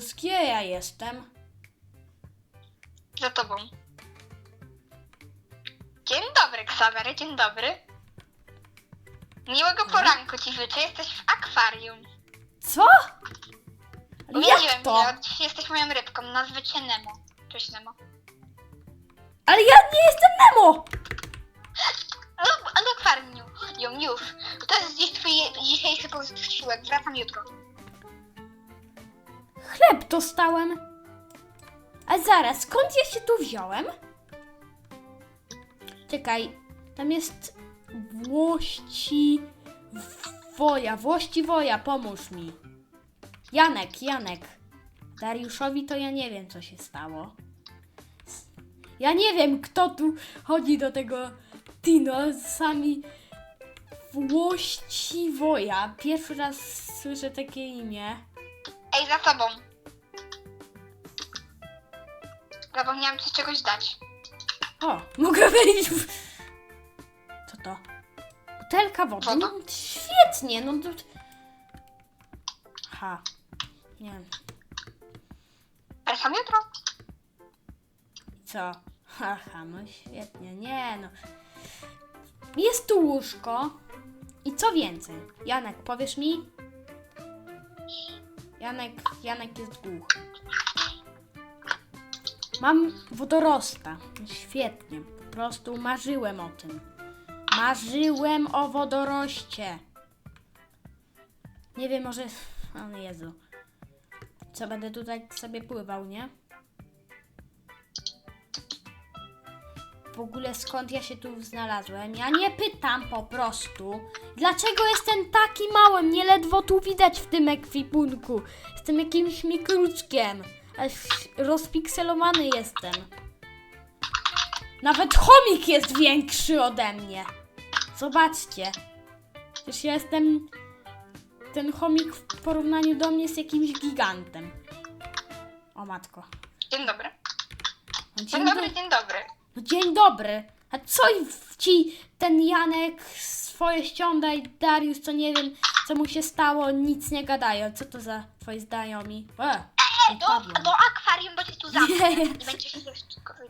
Gdzie ja jestem? Za tobą. Dzień dobry, Ksawery, dzień dobry. Miłego poranku ci życzę, jesteś w akwarium. Co? Ale Jak to? od dziś jesteś moją rybką, nazwę cię Nemo. Cześć Nemo. Ale ja nie jestem Nemo! No, od akwarium już. To jest dziś twój dzisiejszy posiłek, wracam jutro. Chleb dostałem. A zaraz, skąd ja się tu wziąłem? Czekaj, tam jest Włości Woja, Włości Woja, pomóż mi. Janek, Janek. Dariuszowi to ja nie wiem, co się stało. Ja nie wiem, kto tu chodzi do tego Tino, sami Włości Woja. Pierwszy raz słyszę takie imię. Ej, za tobą. Zapomniałam ci czegoś dać. O, mogę wejść w... Co to? Butelka wody? No, świetnie, no to... Ha. Nie wiem. Wracam jutro. Co? Haha, no świetnie, nie no. Jest tu łóżko. I co więcej? Janek, powiesz mi? Janek, Janek jest głuchy. Mam wodorosta. Świetnie. Po prostu marzyłem o tym. Marzyłem o wodoroście. Nie wiem, może... O Jezu. Co, będę tutaj sobie pływał, nie? W ogóle skąd ja się tu znalazłem. Ja nie pytam po prostu. Dlaczego jestem taki mały? Mnie ledwo tu widać w tym ekwipunku. Jestem jakimś mikruczkiem. Rozpikselowany jestem. Nawet chomik jest większy ode mnie. Zobaczcie. Przecież ja jestem... Ten chomik w porównaniu do mnie jest jakimś gigantem. O matko. Dzień dobry. No, Dzień dobry, dzień dobry. No dzień dobry. A co ci ten Janek swoje ściąga i Dariusz, co nie wiem, co mu się stało, nic nie gadają. Co to za twoi znajomi? E, Do, upadłem. do akwarium, bo cię tu zamknę. Nie. I będziesz tu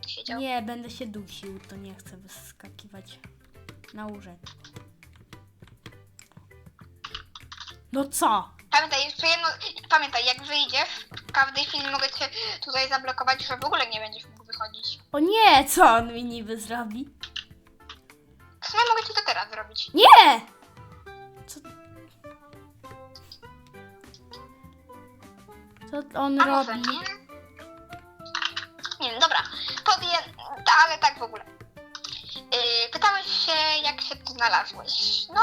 siedział. Nie, będę się dusił, to nie chcę wyskakiwać na łóżeczko. No co? Pamiętaj, jeszcze jedno, pamiętaj, jak wyjdziesz, w każdej chwili mogę cię tutaj zablokować, że w ogóle nie będziesz mógł wychodzić. O nie, co on mi niby zrobi? W sumie mogę ci to teraz zrobić. Nie! Co? Co on A może robi? nie? Nie wiem, dobra. Ale tak w ogóle. Yy, pytałeś się, jak się tu znalazłeś. No,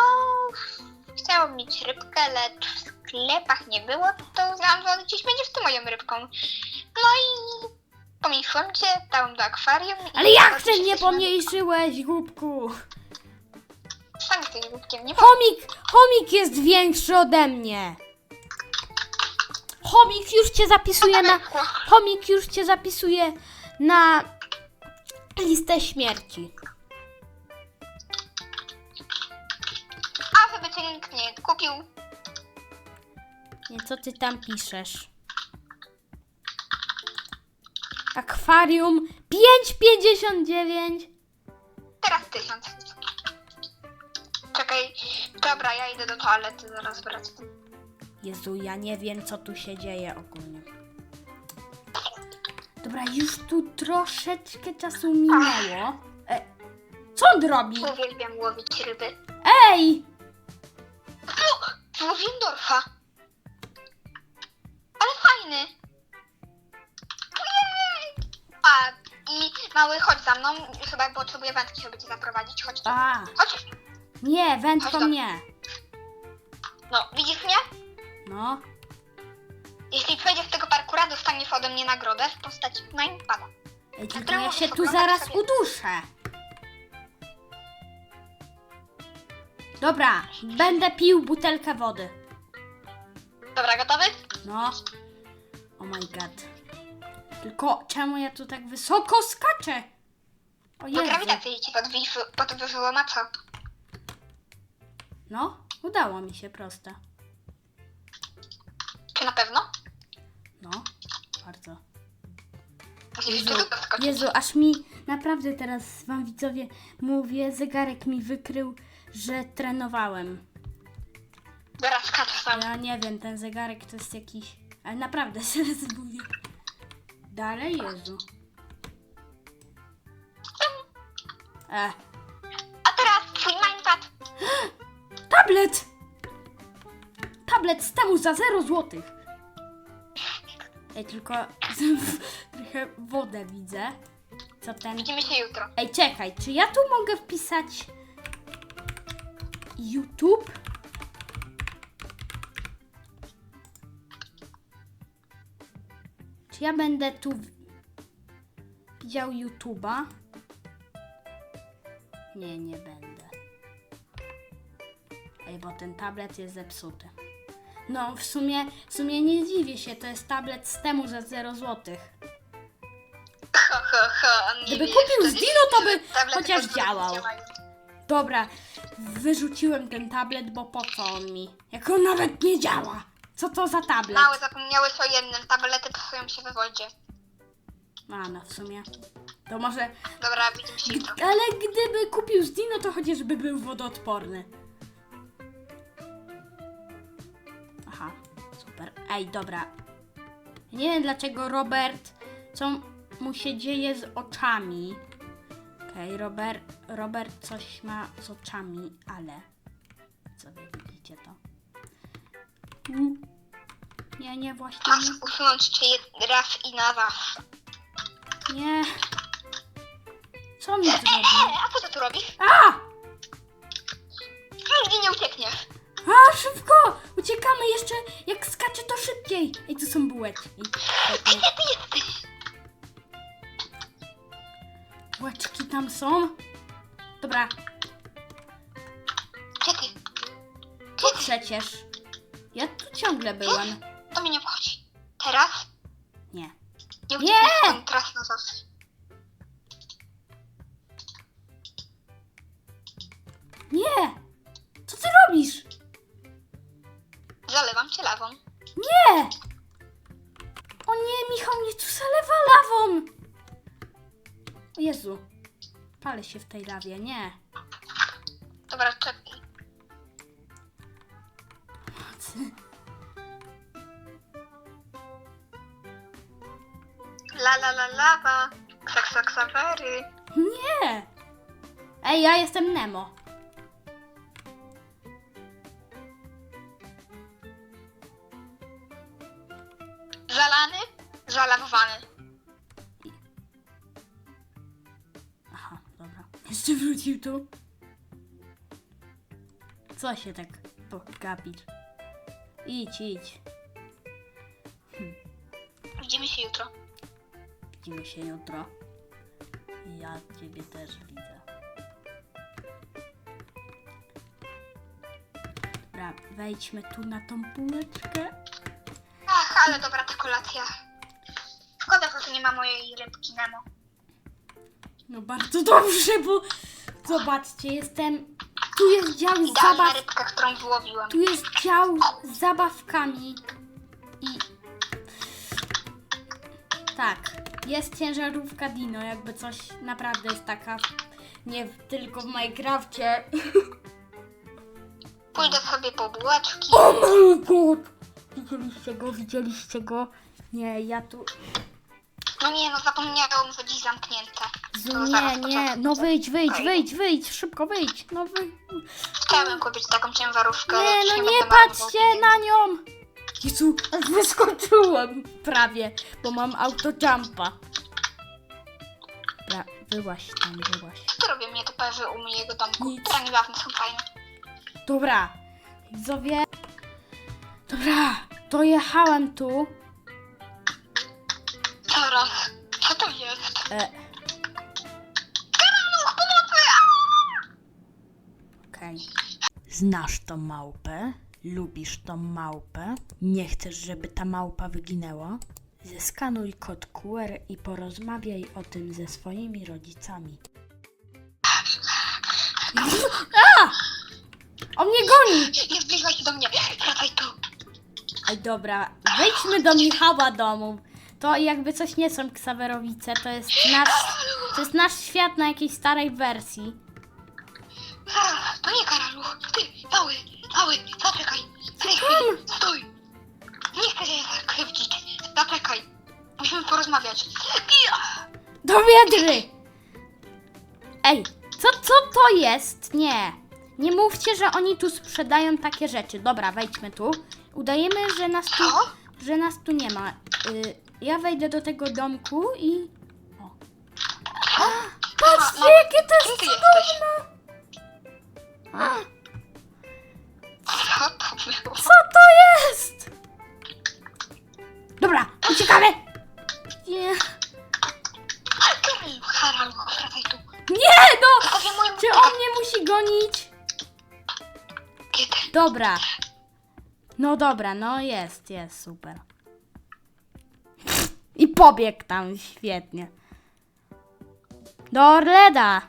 chciałam mieć rybkę, lecz w sklepach nie było, to znałam, że gdzieś będziesz ty moją rybką. No i pomniejszyłem cię, dałem do akwarium. i Ale jak mnie jesteśmy- pomniejszyłeś, głupku? Sam jesteś głupkiem, nie Chomik, chomik jest większy ode mnie. Chomik już cię zapisuje na... Chomik już cię zapisuje na listę śmierci. A żeby cię nikt nie kupił, Nie, co ty tam piszesz? Akwarium 5,59. teraz tysiąc. Czekaj, dobra, ja idę do toalety, zaraz wracam. Jezu, ja nie wiem, co tu się dzieje ogólnie. Dobra, już tu troszeczkę czasu minęło. E, co on robi? Uwielbiam łowić ryby. Ej! Złowiłem dorfa. Ale fajny. A, i mały, chodź za mną. Chyba potrzebuję wędki, żeby cię zaprowadzić. Chodź tu. A, Chodź. nie, wędką Chodź tam. nie. No, widzisz mnie? No, Jeśli przejdziesz tego parkura, dostaniesz ode mnie nagrodę w postaci naimpada. Ej, tylko ja się tu zaraz uduszę. Dobra, będę pił butelkę wody. Dobra, gotowy? No. Oh my god. Tylko czemu ja tu tak wysoko skaczę? O Bo Jezu. grawitacja ci podwyższyła, podwyżyło na co? No, udało mi się proste. Czy na pewno? No, bardzo. Musisz Jezu, skoczyć. Jezu, aż mi naprawdę teraz wam widzowie mówię, zegarek mi wykrył, że trenowałem. Dobra, skacz tam. Ja nie wiem, ten zegarek to jest jakiś... Ale naprawdę, teraz mówię. Dalej, Jezu. E, A teraz twój mindpad. tablet! Tablet z temu za 0 złotych. Ej, tylko trochę wodę widzę. Co ten... Widzimy się jutro. Ej, czekaj, czy ja tu mogę wpisać YouTube? Ja będę tu widział YouTube'a? Nie, nie będę. Ej, bo ten tablet jest zepsuty. No, w sumie, w sumie nie dziwię się, to jest tablet z temu za 0 złotych. Ho, ho, ho. on nie Gdyby kupił z Dino, to by tablety chociaż po prostu działał. działają. Dobra, wyrzuciłem ten tablet, bo po co on mi? Jak on nawet nie działa. Co to za tablet? Mały, zapomniałeś o jednym. Tablety psują się we wodzie. A, no w sumie. To może... Dobra, widzimy się jutro. Ale gdyby kupił z Dino, to chociażby był wodoodporny. Aha, super. Ej, dobra. Nie wiem dlaczego Robert, co mu się dzieje z oczami. Okej, Robert, Robert coś ma z oczami, ale... Co wy widzicie to? Nie, nie, właśnie Masz nie. usunąć jed- raz i na zawsze. Nie. Co mi zrobił? E, a co ty tu robisz? A! Nigdzie nie uciekniesz. A, szybko! Uciekamy jeszcze! Jak skacze, to szybciej! Ej, tu są bułeczki. Gdzie ty jesteś? Bułeczki tam są? Dobra, Gdzie ty? tu przecież. Ja tu ciągle byłem. To mnie nie obchodzi. Teraz? Nie. Nie Nie! teraz na zawsze. Nie! Co ty robisz? Zalewam cię lawą. Nie! O nie, Michał mnie tu zalewa lawą! O Jezu. Palę się w tej lawie, nie. Dobra, czekaj. La la la lawa. Saksaksawery. Nie! Ej, ja jestem Nemo. Zalany? Zalawowany. Aha, dobra. Jeszcze wrócił tu. Co się tak pokapić? Idź, idź. Widzimy się jutro. Widzimy się jutro. Ja ciebie też widzę. Dobra, wejdźmy tu na tą półeczkę. Ach, ale dobra ta kolacja. Szkoda, że tu nie ma mojej rybki Nemo. No bardzo dobrze, bo zobaczcie, jestem... Tu jest dział z Idealna zabaw... rybka, którą wyłowiłam. Tu jest dział z zabawkami i... Tak, jest ciężarówka Dino, jakby coś naprawdę jest taka... Nie tylko w Minecrafcie. Pójdę sobie po bułeczki. Oh my god! Widzieliście go, widzieliście go? Nie, ja tu... No nie, no zapomniałam, że dziś zamknięte. To nie, zaraz nie, poczekaj. no wyjdź, wyjdź, Okej. wyjdź, wyjdź, szybko wyjdź, no wyjdź. Chciałabym kupić taką ciężarówkę, Nie, lecz no będę nie miała patrzcie pieniędzy. na nią! Jezu, aż wyskoczyłem prawie, bo mam autojumpa. Dobra, wyłaś tam, wyłaś. Co robią mnie te pewy u mojego domku? Nic. Niedawno są fajne. Dobra, widzowie. Dobra, dojechałem tu. E. Okej. Znasz tą małpę? Lubisz tą małpę? Nie chcesz, żeby ta małpa wyginęła? Zeskanuj kod QR i porozmawiaj o tym ze swoimi rodzicami. A! On mnie goni! Nie zbliżaj się do mnie. Wracaj tu. Ej, dobra, wejdźmy do Michała domu. To jakby coś nie są Ksawerowice, to jest nasz, to jest nasz świat na jakiejś starej wersji. Zaraz, to nie Karalu. Ty, mały, mały, zaczekaj. W tej chwili, stój. Nie chcę się zakrzywdzić. Zaczekaj. Musimy porozmawiać. Ja. Do wiedry! Ej, co, co to jest? Nie. Nie mówcie, że oni tu sprzedają takie rzeczy. Dobra, wejdźmy tu. Udajemy, że nas tu, Co? że nas tu nie ma. Y, ja wejdę do tego domku i... O. Patrzcie, Ma- ma- jakie to jest? A, Co to było? co to jest? Dobra, uciekamy! Nie, Karalu, Karalu, wracaj tu. nie no! Czy on mnie musi gonić? Kiedy? Dobra. No dobra, no jest, jest, super. I pobiegł tam, świetnie. Do Orleda.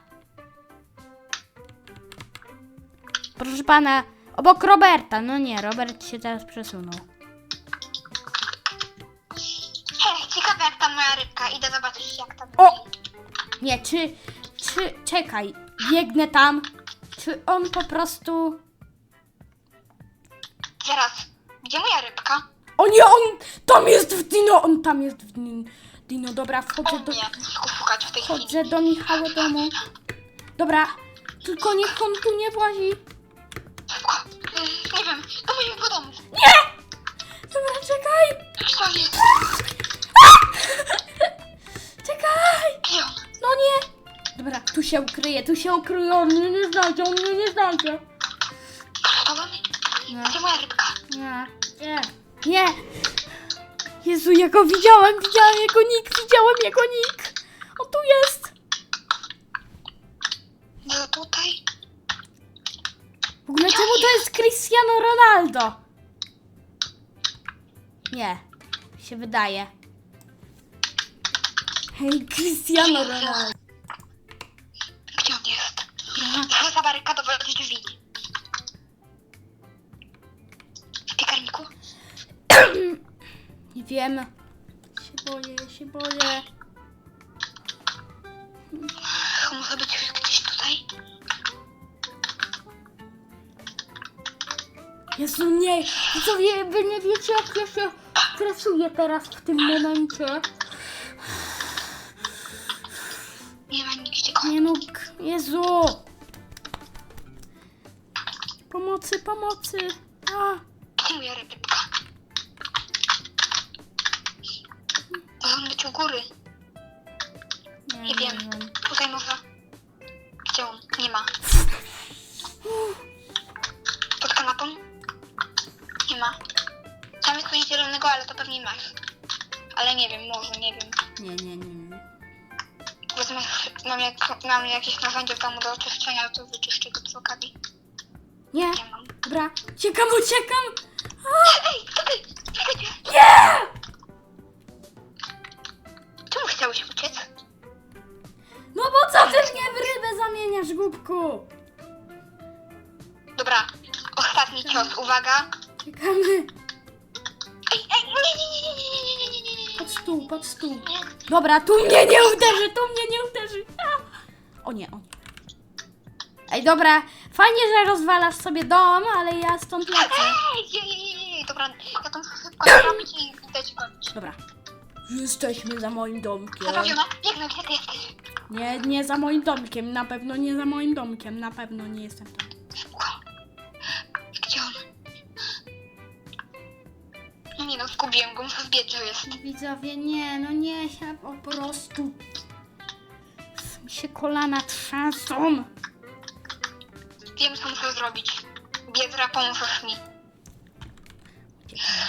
Proszę pana, obok Roberta. No nie, Robert się teraz przesunął. Hej, ciekawe jak tam moja rybka. Idę zobaczyć jak tam. O! Nie, czy, czy, czekaj, biegnę tam. Czy on po prostu... Zaraz. Gdzie moja rybka? O nie, on tam jest w Dino, on tam jest w Dino. Dino, dobra, wchodzę do, szukać w tej chwili. wchodzę do Michała domu. Dobra, tylko niech on tu nie włazi. Szybko. Nie wiem, do mojego domu. Nie! Dobra, czekaj, Co jest? czekaj. No nie. Dobra, tu się ukryje, tu się ukryje, on mnie nie znajdzie, on mnie nie znajdzie. Nie, Gdzie moja rybka? nie, nie, nie. Jezu, ja go widziałam, widziałam jego nick, widziałam jego nick. On tu jest. No tutaj. W ogóle czemu to jest Cristiano Ronaldo? Nie, się wydaje. Hej, Cristiano Ronaldo. Gdzie on jest? Aha. Muszę zabarykadować drzwi. Nie wiem. Się boję, ja się boję. Może być gdzieś tutaj? Jezu, nie. Co wie, wy nie wiecie, jak ja się stresuję teraz w tym momencie. Nie ma nigdzie go. Nie no, k- Jezu. Pomocy, pomocy. A, moja rybka? U góry. nie, Nie wiem. Tutaj może. Gdzie on? Nie ma. Pod kanapą? Nie ma. Tam jest coś zielonego, ale to pewnie masz. Ale nie wiem, może, nie wiem. Nie, nie, nie, nie. Wezmę, mam, jak, mam jakieś narzędzie domu do oczyszczenia, to wyczyszczę go przy okazji. Nie, Nie mam. dobra. Uciekam, uciekam. Ej, to ty! Czekajcie! Nie! Chciałeś uciec? No bo co ty mnie w rybę zamieniasz, głupku? Dobra, ostatni cios, uwaga. Czekamy. Ej, ej, nie, nie, nie, nie, nie, nie, nie, nie, nie, nie, Pod stół, pod stół. nie. Dobra, tu mnie nie uderzy, tu mnie nie uderzy. A! O nie, o nie. Ej, dobra, fajnie, że rozwalasz sobie dom, ale ja stąd lecę. Ej, jej, jej, jej, dobra, ja tam szybko zrobić i dać kończyć. Dobra. Jesteśmy za moim domkiem. Biegnę, gdzie ty jesteś? Nie, nie za moim domkiem, na pewno nie za moim domkiem, na pewno nie jestem tam. Szybko. Gdzie on? No nie no, zgubiłem go, zbiec, że jest. Widzowie, nie, no nie, ja po prostu... Mi się kolana trzęsą. Wiem, co muszę zrobić. Biedra, pomóżesz mi.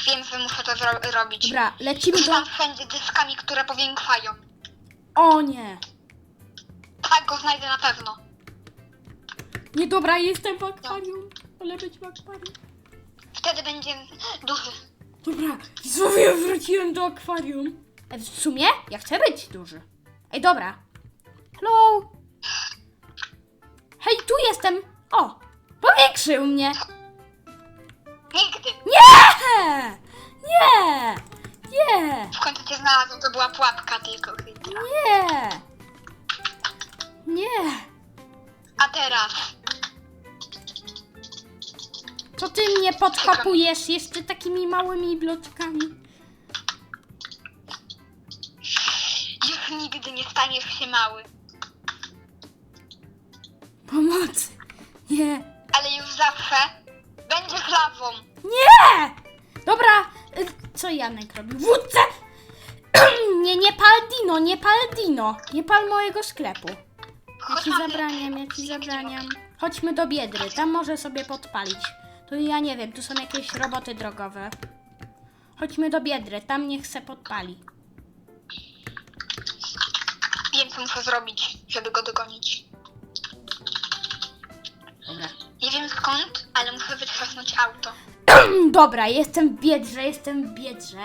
Wiem, że muszę to zro- robić. Dobra, lecimy do... Rzucam wszędzie dyskami, które powiększają. O nie. Tak go znajdę na pewno. Nie, dobra, jestem w akwarium. Wolę być w akwarium. Wtedy będzie duży. Dobra, widzowie, wróciłem do akwarium. E, w sumie, ja chcę być duży. Ej, dobra. Hello. Hej, tu jestem. O, powiększył mnie. Nigdy. Nie! znalazłem, to była pułapka tylko. Nie! Nie! A teraz? Co ty mnie podkopujesz jeszcze takimi małymi bloczkami? Już nigdy nie staniesz się mały. Pomocy! Nie! Ale już zawsze będziesz lawą. Nie! Dobra, y, co Janek robi? Wódce! nie, nie pal Dino, nie pal Dino. Nie pal mojego sklepu. Ja ci zabraniam, ja ci zabraniam. Chodźmy do Biedry, tam może sobie podpalić. Tu ja nie wiem, tu są jakieś roboty drogowe. Chodźmy do Biedry, tam niech se podpali. Wiem, co muszę zrobić, żeby go dogonić. Dobra. Nie wiem skąd, ale muszę wytrzasnąć auto. Dobra, jestem w Biedrze, jestem w Biedrze.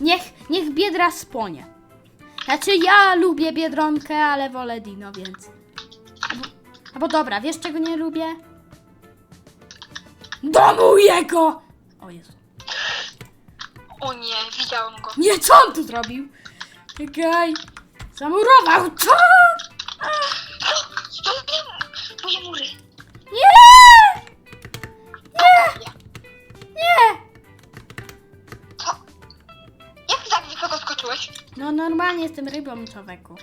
Niech, niech Biedra spłonie. Znaczy ja lubię Biedronkę, ale wolę Dino, więc... Albo, albo dobra, wiesz czego nie lubię? Domu jego! O Jezu. O nie, widziałam go. Nie, co on tu zrobił? Czekaj. Zamurował, co? A, No normalnie jestem rybą, człowieku.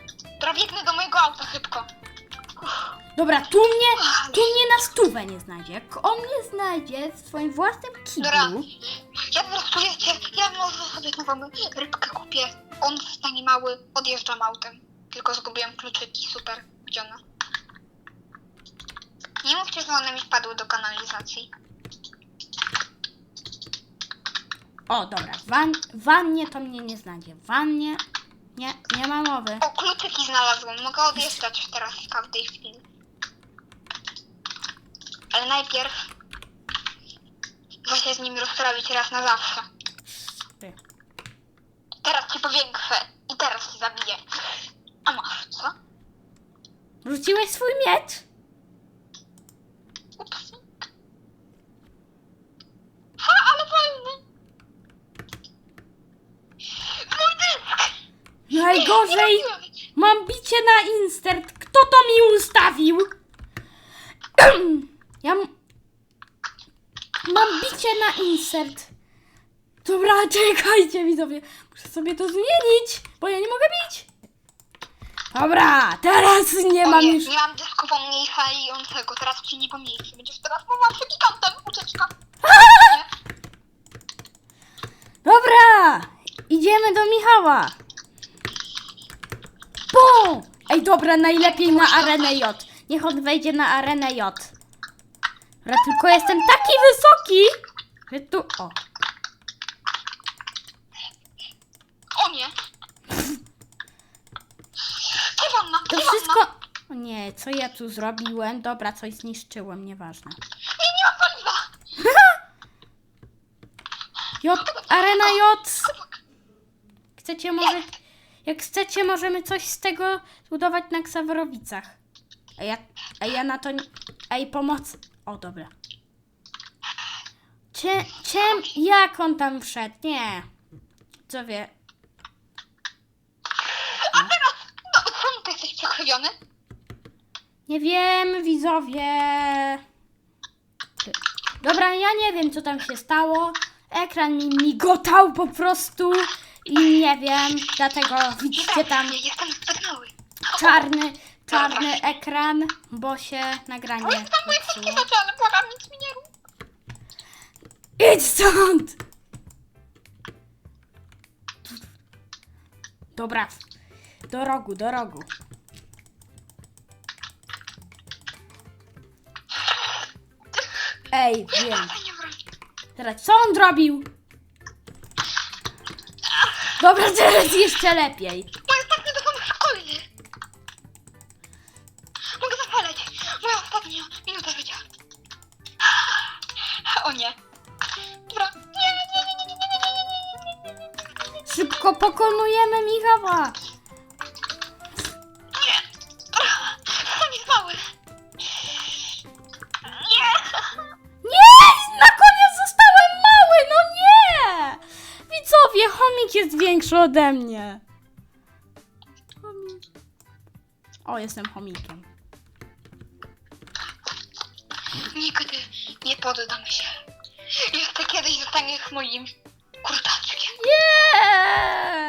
Biegnę do mojego auta szybko. Dobra, tu mnie, tu mnie na stówę nie znajdzie. Jak on mnie znajdzie w swoim własnym Dobra. kiblu, Ja po prostu wiecie, ja może sobie nową rybkę kupię. On stanie mały, odjeżdżam autem. Tylko zgubiłem kluczyki, super. Gdzie one? Nie mówcie, że one mi wpadły do kanalizacji. O, dobra, wan, wannie to mnie nie znajdzie. Wannie nie, nie ma mowy. O, kluczyki znalazłem. Mogę odjeżdżać teraz w każdej chwili. Ale najpierw muszę się z nimi rozprawić raz na zawsze. Ty. Teraz cię powiększę i teraz cię zabiję. A masz, co? Rzuciłeś swój miecz? Ups. Ha, ale fajny! Mój dysk! Najgorzej Nie robiłem. mam bicie na insert. Kto to mi ustawił? Ja mam bicie na insert. Dobra, czekajcie widzowie. Muszę sobie to zmienić, bo ja nie mogę bić. Dobra, teraz nie mam nie, już. miałam dysku pomniejszającego, teraz ci nie pomniejszy. Będziesz teraz mową gigantem, ucieczka. Dobra, idziemy do Michała. Bum! Ej, dobra, najlepiej na arenę J. Niech on wejdzie na arenę J. Dobra, tylko jestem taki wysoki, że tu... O, O nie! To wszystko... O nie, co ja tu zrobiłem? Dobra, coś zniszczyłem, nieważne. Nie, nie paliwa! J, arena J. Chcecie może... Jak chcecie, możemy coś z tego zbudować na Ksawerowicach. A ja, a ja na to... Ej, pomoc... O, dobra. Cie, ciem... Jak on tam wszedł? Nie. Co wie... A teraz, no ty jesteś przekrzywiony? Nie wiem, widzowie. Dobra, ja nie wiem, co tam się stało. Ekran mi migotał po prostu. I nie wiem, dlatego widzicie tam jestem czarny, czarny ekran, bo się nagranie Ale tam moje wszystkie zepsuło. rzeczy, ale błagam, nic mi nie rób. Idź stąd! Dobra, do rogu, do rogu. Ej, wiem. Fajnie. Teraz co on zrobił? Dobra, teraz jeszcze lepiej. Moje ostatnie to są. Mogę zapalać. Moja ostatnia minuta życia. O nie. Dobra. Nie, nie, nie, nie, nie, nie, nie, nie, nie, nie, nie, nie, nie. Szybko pokonujemy Michała. Większy. ode mnie. O, jestem chomikiem. Nigdy nie poddam się. Jeszcze kiedyś zostaniesz moim kurczaczkiem. Nie!